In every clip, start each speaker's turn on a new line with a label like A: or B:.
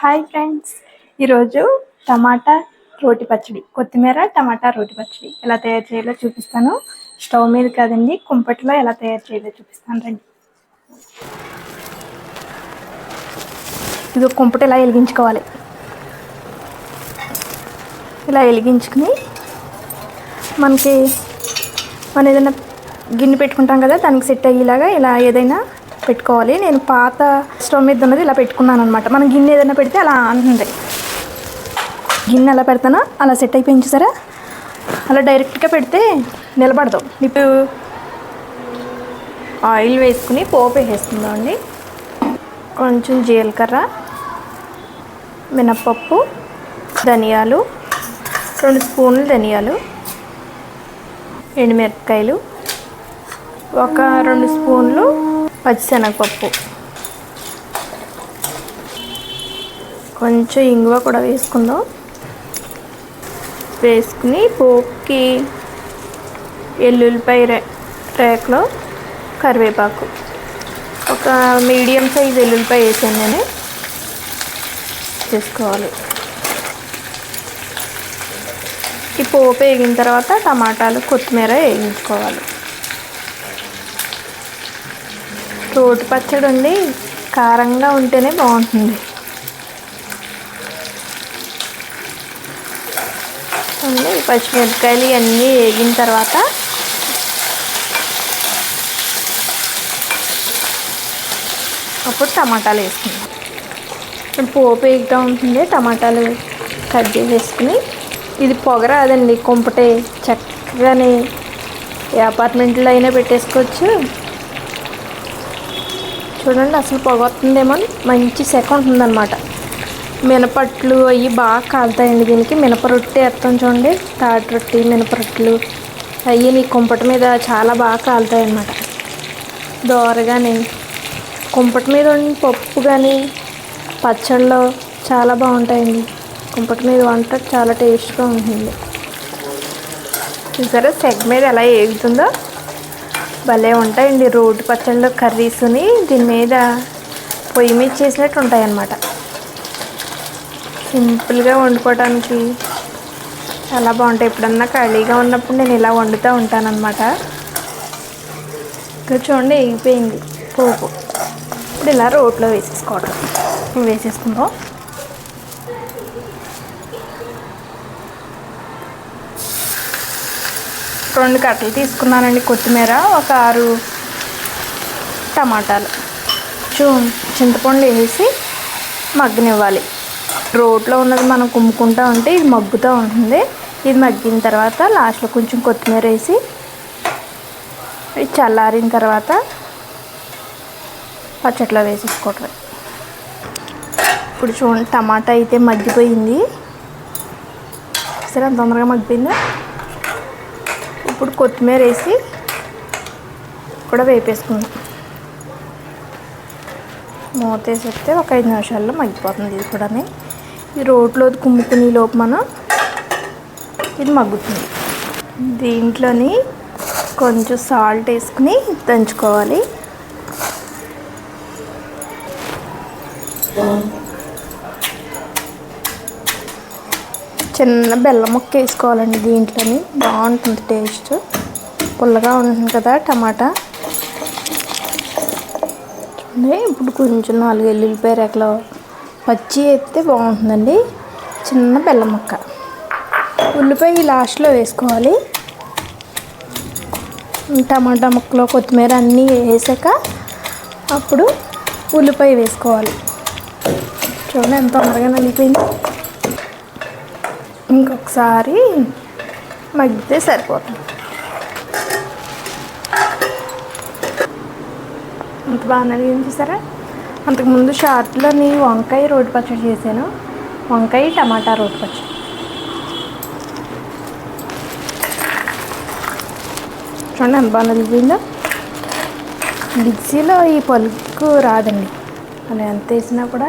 A: Hi friends ఈరోజు టమాటా రోటి పచ్చడి. కొత్తిమీర టమాటా రోటి పచ్చడి. ఎలా తయారు చేయాలో చూపిస్తాను. స్టవ్ మీద కాదండి కుంపట్లో ఎలా తయారు చేయాలో చూపిస్తాను. రండి. ఇది కుంపట ఇలా వెలిగించుకోవాలి? ఇలా వెలిగించుకుని మనకి మనం ఏదైనా గిన్నె పెట్టుకుంటాం కదా దానికి సెట్ అయ్యేలాగా ఇలా ఏదైనా పెట్టుకోవాలి. నేను పాత స్టవ్ మీద ఉన్నది ఇలా పెట్టుకున్నాను అనమాట మనం గిన్నె ఏదైనా పెడితే అలా అంటుంది. గిన్నె ఎలా పెడతానో అలా సెట్ అయిపోయింది సరే అలా డైరెక్ట్గా పెడితే నిలబడదు. ఇప్పుడు ఆయిల్ వేసుకుని పోపు వేసేస్తుందాం అండి. కొంచెం జీలకర్ర మినప్పప్పు ధనియాలు రెండు స్పూన్లు ధనియాలు ఎండుమిరపకాయలు ఒక రెండు స్పూన్లు పచ్చిశనగపప్పు. కొంచెం ఇంగువ కూడా వేసుకుందాం. వేసుకుని పోపుకి ఎల్లుల్లిపాయ రే రేకలో కరివేపాకు. ఒక మీడియం సైజ్ ఎల్లుల్లిపాయ వేసాను నేను. చేసుకోవాలి ఈ పోపు వేగిన తర్వాత టమాటాలు కొత్తిమీర వేయించుకోవాలి. రోటి పచ్చడి ఉండి కారంగా ఉంటేనే బాగుంటుంది. పచ్చిమిరపకాయలు ఇవన్నీ వేగిన తర్వాత అప్పుడు టమాటాలు వేసుకుందాం. పోపు వేయటం ఉంటుంది. టమాటాలు కట్ చేసేసుకుని ఇది పొగ రాదండి. కుంపటే చక్కగానే అపార్ట్మెంట్లో అయినా పెట్టేసుకోవచ్చు. చూడండి అసలు పొగ వస్తుందేమో మంచి సెక ఉంటుందన్నమాట మినపట్లు అవి బాగా కాలుతాయండి దీనికి. మినప రొట్టె వేస్తాం చూడండి తాటి రొట్టి మినప రొట్టెలు అవి నీ కుంపటి మీద చాలా బాగా కాలుతాయి అన్నమాట దోరగానే కుంపటి మీద ఉండి పప్పు కానీ పచ్చళ్ళు చాలా బాగుంటాయండి. కుంపటి మీద వంట చాలా టేస్ట్గా ఉంటుంది. చూసారా సెగ్ మీద ఎలా ఏగుతుందో? భలే ఉంటాయండి రోడ్డు పచ్చళ్ళు కర్రీస్ని. దీని మీద పొయ్యి మీద చేసినట్టు ఉంటాయన్నమాట. సింపుల్గా వండుకోవడానికి చాలా బాగుంటాయి. ఎప్పుడన్నా ఖాళీగా ఉన్నప్పుడు నేను ఇలా వండుతూ ఉంటానన్నమాట. ఇక్కడ చూడండి వేగిపోయింది పోపు. ఇప్పుడు ఇలా రోట్లో వేసేసుకోవడం. వేసేసుకుందాం రెండు కట్టలు తీసుకున్నానండి కొత్తిమీర ఒక ఆరు టమాటాలు. చూ చింతపండు వేసి మగ్గనివ్వాలి. రోట్లో ఉన్నది మనం కుమ్ముకుంటూ ఉంటే ఇది మగ్గుతూ ఉంటుంది. ఇది మగ్గిన తర్వాత లాస్ట్లో కొంచెం కొత్తిమీర వేసి ఇది చల్లారిన తర్వాత పచ్చట్లో వేసేసుకోవటం ఇప్పుడు చూడండి టమాటా అయితే మగ్గిపోయింది. సరే తొందరగా మగ్గిపోయిందా? ఇప్పుడు కొత్తిమీర వేసి కూడా వేపేసుకుందాం. మూత వేసేస్తే ఒక ఐదు నిమిషాల్లో మగ్గిపోతుంది ఇది కూడా ఈ రోట్లో కుమ్ముకుని లోపు మనం ఇది మగ్గుతుంది. దీంట్లోని కొంచెం సాల్ట్ వేసుకుని దంచుకోవాలి. చిన్న బెల్లం ముక్క వేసుకోవాలండి దీంట్లోని. బాగుంటుంది టేస్ట్. పుల్లగా ఉంటుంది కదా టమాటా. చూడండి ఇప్పుడు కొంచెం నాలుగు ఎల్లుల్లిపాయ రేకలు పచ్చి వేస్తే బాగుంటుందండి. చిన్న బెల్లం ముక్క. ఉల్లిపాయ లాస్ట్లో వేసుకోవాలి. టమాటా ముక్కలు కొత్తిమీర అన్నీ వేసాక అప్పుడు ఉల్లిపాయ వేసుకోవాలి. చూడండి ఎంత తొందరగా నలిగిపోయింది. ఇంకొకసారి మగ్గితే సరిపోతుంది. అంత బాగా నలిగింది చూసారా? అంతకుముందు షార్ట్లోని వంకాయ రోటి పచ్చడి చేశాను. వంకాయ టమాటా రోటి పచ్చడి. చూడండి ఎంత బాగా నలిగిందో. మిక్సీలో ఈ పలుకు రాదండి. అలా ఎంత వేసినా కూడా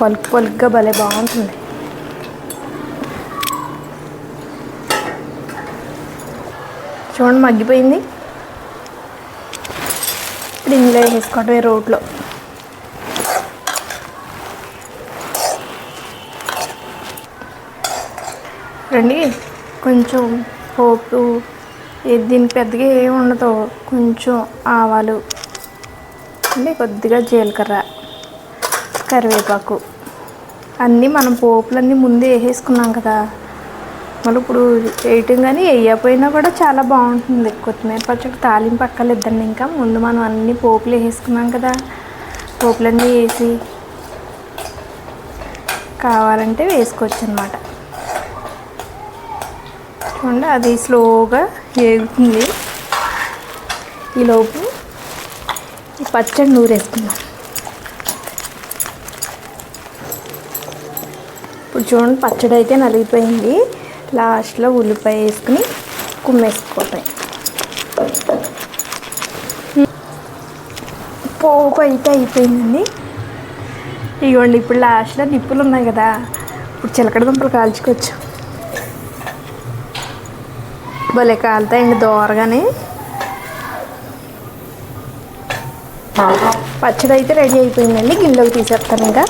A: పలుకు పలుకుగా భలే బాగుంటుంది. చూడండి మగ్గిపోయింది. ఇప్పుడు ఇందులో వేసుకోవటమే రోట్లో. రండి కొంచెం పోపు దీనికి పెద్దగా ఏమి ఉండదు కొంచెం ఆవాలు అంటే కొద్దిగా జీలకర్ర కరివేపాకు. అన్నీ మనం పోపులన్నీ ముందే వేసేసుకున్నాం కదా. మళ్ళీ ఇప్పుడు వేయటం కానీ వేయకపోయినా కూడా చాలా బాగుంటుంది. కొత్తిమీర పచ్చడి తాలింపు అక్కర్లేదండి ఇంకా. ముందు మనం అన్ని పోపులు వేసుకున్నాం కదా పోపులన్నీ వేసి కావాలంటే వేసుకోవచ్చు అనమాట చూడండి అది స్లోగా వేగుతుంది. ఈలోపు ఈ పచ్చడి నూరేసుకుందాం ఇప్పుడు చూడండి పచ్చడి అయితే నలిగిపోయింది. లాస్ట్లో ఉల్లిపాయ వేసుకుని కుమ్మేసుకోవటం పోపు అయితే అయిపోయిందండి. ఇగోండి ఇప్పుడు లాస్ట్లో నిప్పులు ఉన్నాయి కదా ఇప్పుడు చిలకడ దుంపలు కాల్చుకోవచ్చు. భలే కాలుతాయండి దోరగానే. పచ్చడి అయితే రెడీ అయిపోయిందండి గిన్నెలోకి తీసేస్తాను ఇంకా.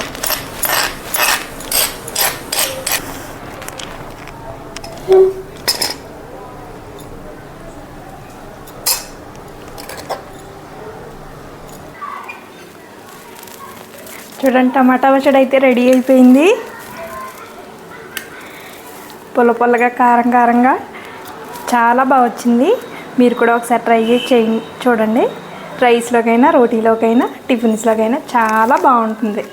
A: చూడండి టమాటా పచ్చడి అయితే రెడీ అయిపోయింది. పుల్ల పుల్లగా కారం కారంగా చాలా బాగా వచ్చింది. మీరు కూడా ఒకసారి ట్రై చేసి చేయండి చూడండి. రైస్లోకైనా రోటీలోకైనా టిఫిన్స్లోకైనా చాలా బాగుంటుంది.